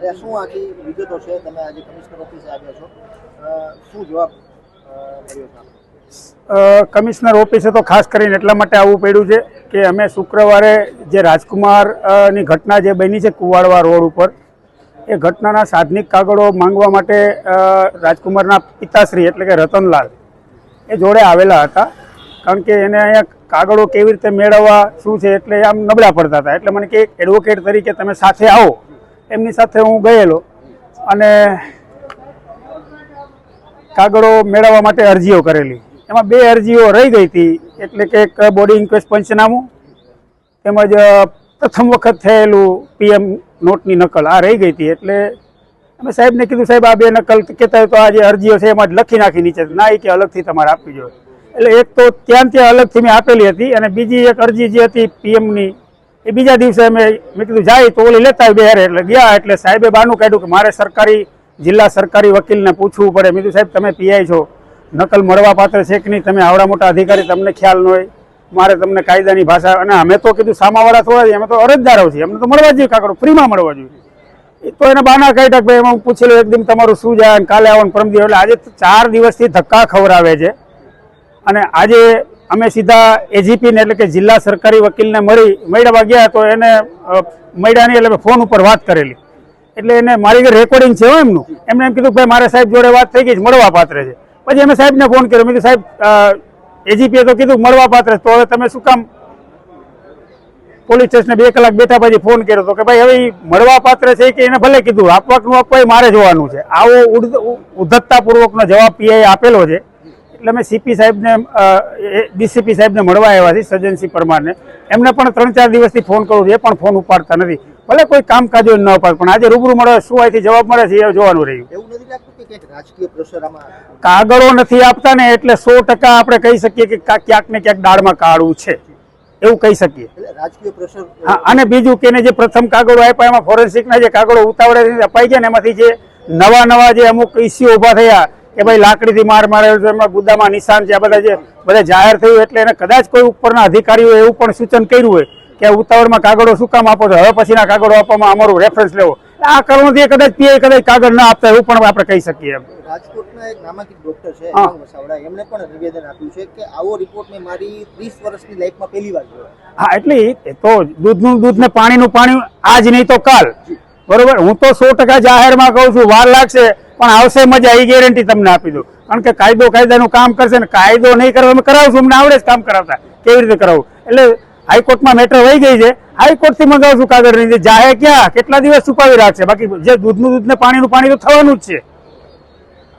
શું આખી વિગતો છે, તમે આજે કમિશનર ઓફિસે આવ્યા છો. શું જવાબ કમિશનર ઓફિસે તો ખાસ કરીને એટલા માટે આવવું પડ્યું છે કે અમે શુક્રવારે જે રાજકુમારની ઘટના જે બની છે કુવાડવા રોડ ઉપર, એ ઘટનાના સાધનિક કાગળો માંગવા માટે રાજકુમારના પિતાશ્રી એટલે કે રતનલાલ, એ જોડે આવેલા હતા. કારણ કે એને અહીંયા કાગળો કેવી રીતે મેળવવા, શું છે એટલે આમ નબળા પડતા હતા. એટલે મને કે એડવોકેટ તરીકે તમે સાથે આવો. એમની સાથે હું ગયેલો. અને કાગળો મેળવવા માટે અરજીઓ કરેલી. એમાં બે અરજીઓ રહી ગઈ હતી. એટલે કે એક બોડી ઇન્ક્વેસ્ટ પંચનામું, તેમજ પ્રથમ વખત થયેલું પીએમ નોટની નકલ. આ રહી ગઈ હતી. એટલે અમે સાહેબને કીધું, સાહેબ, આ બે નકલ કહેતા તો આ જે અરજીઓ છે એમાં જ લખી નાખી નીચે. ના, એ કે અલગથી તમારે આપવી જોઈએ. એટલે એક તો ત્યાં ત્યાં અલગથી મેં આપેલી હતી અને બીજી એક અરજી જે હતી પીએમની એ બીજા દિવસે અમે મેં કીધું જાય તો ઓલી લેતા બે હારે એટલે ગયા એટલે સાહેબે બાનું કાઢ્યું કે મારે સરકારી, જિલ્લા સરકારી વકીલને પૂછવું પડે. મેં સાહેબ, તમે પીઆઈ છો. નકલ મળવા પાત્ર છે કે નહીં? તમે આવડા મોટા અધિકારી, તમને ખ્યાલ ન હોય. મારે તમને કાયદાની ભાષા અને અમે તો કીધું, સામાવાળા થોડા અમે તો અરજદારો છીએ. અમને તો મળવા જોઈએ કાકડો. ફ્રીમાં મળવા જોઈએ. એ તો એને બાના કાઢ્યા કે ભાઈ, એમાં પૂછેલું એકદમ તમારું શું જાય? કાલે આવવાનું પરમ દિવસ. એટલે આજે ચાર દિવસથી ધક્કા ખવડાવે છે. અને આજે અમે સીધા એજીપીને એટલે કે જિલ્લા સરકારી વકીલને મળી, મળ્યા ગયા તો એને મળ્યાની એટલે ફોન ઉપર વાત કરેલી. એટલે એને મારી ઘરે રેકોર્ડિંગ છે એમનું. એમને એમ કીધું ભાઈ, મારે સાહેબ જોડે વાત થઈ ગઈ છે, મળવા પાત્ર છે. પછી અમે સાહેબને ફોન કર્યો. મેં કીધું, સાહેબ એજીપીએ તો કીધું મળવા પાત્ર તો હવે તમે શું કામ? પોલીસ સ્ટેશને બે કલાક બેઠા પછી ફોન કર્યો તો કે ભાઈ, હવે મળવા પાત્ર છે કે એને ભલે કીધું. આપવાનું આપવા મારે જોવાનું છે. આવો ઉદ્ધત્તાપૂર્વકનો જવાબ પીઆઈ આપેલો છે. એટલે અમે સીપી સાહેબને ડીસીપી સાહેબને મળવા આવ્યા છે સજનસિંહ પરમારને. એમને પણ ત્રણ ચાર દિવસથી ફોન કરું છું એ પણ ફોન ઉપાડતા નથી. ભલે કોઈ કામકાજ ન ઉપાડ પણ આજે રૂબરૂ મળે શું અહીંથી જવાબ મળે છે એ જોવાનું રહ્યું. કાગળો નથી આપતા ને એટલે સો ટકા આપણે કહી શકીએ કે ક્યાંક ને ક્યાંક દાળમાં કાળું છે. એવું કહી શકીએ. એટલે રાજકીય પ્રેશર હા અને બીજું કે જે પ્રથમ કાગળો આપ્યા એમાં ફોરેન્સિકના જે કાગળો ઉતાવળે અપાઈ ગયા ને એમાંથી જે નવા નવા જે અમુક ઇસ્યુ ઊભા થયા કે ભાઈ લાકડીથી માર માર્યો છે એમાં ગુદામાં નિશાન છે આ બધા જે બધા જાહેર થયું એટલે એને કદાચ કોઈ ઉપરના અધિકારીઓ એવું પણ સૂચન કર્યું હોય કે ઉતાવળમાં કાગળો શું કામ આપો છો? હવે પછીના કાગળો આપવામાં અમારું રેફરન્સ લેવો. આ કારણોથી કદાચ પીએ કદાચ કાગળ ના આપતા એવું પણ આપણે કહી શકીએ રાજકોટના એક નામાંકિત ડોક્ટર છે વસાવડા એમણે પણ નિવેદન આપ્યું છે કે આવો રિપોર્ટ મેં મારી ત્રીસ વર્ષની લાઈફમાં પહેલી વાર જોયો. હા એટલે તો દૂધનું દૂધ ને પાણીનું પાણી આજ નહીં તો કાલ. બરોબર? હું તો સો ટકા જાહેરમાં કહું છું, વાર લાગશે, પણ આવશે મજા, એ ગેરંટી તમને આપી દઉં. કારણ કે કાયદો કાયદાનું કામ કરશે ને કાયદો નહીં કરવા, અમે કરાવશું, અમને આવડે જ કામ કરાવતા. કેવી રીતે કરાવવું એટલે હાઈકોર્ટમાં મેટર વહી ગઈ છે. હાઈકોર્ટથી મંગાવશું કાગળ નહીં જાહેર ક્યાં, કેટલા દિવસ છુપાવી રાખશે? બાકી જે દૂધનું દૂધ ને પાણીનું પાણી તો થવાનું જ છે.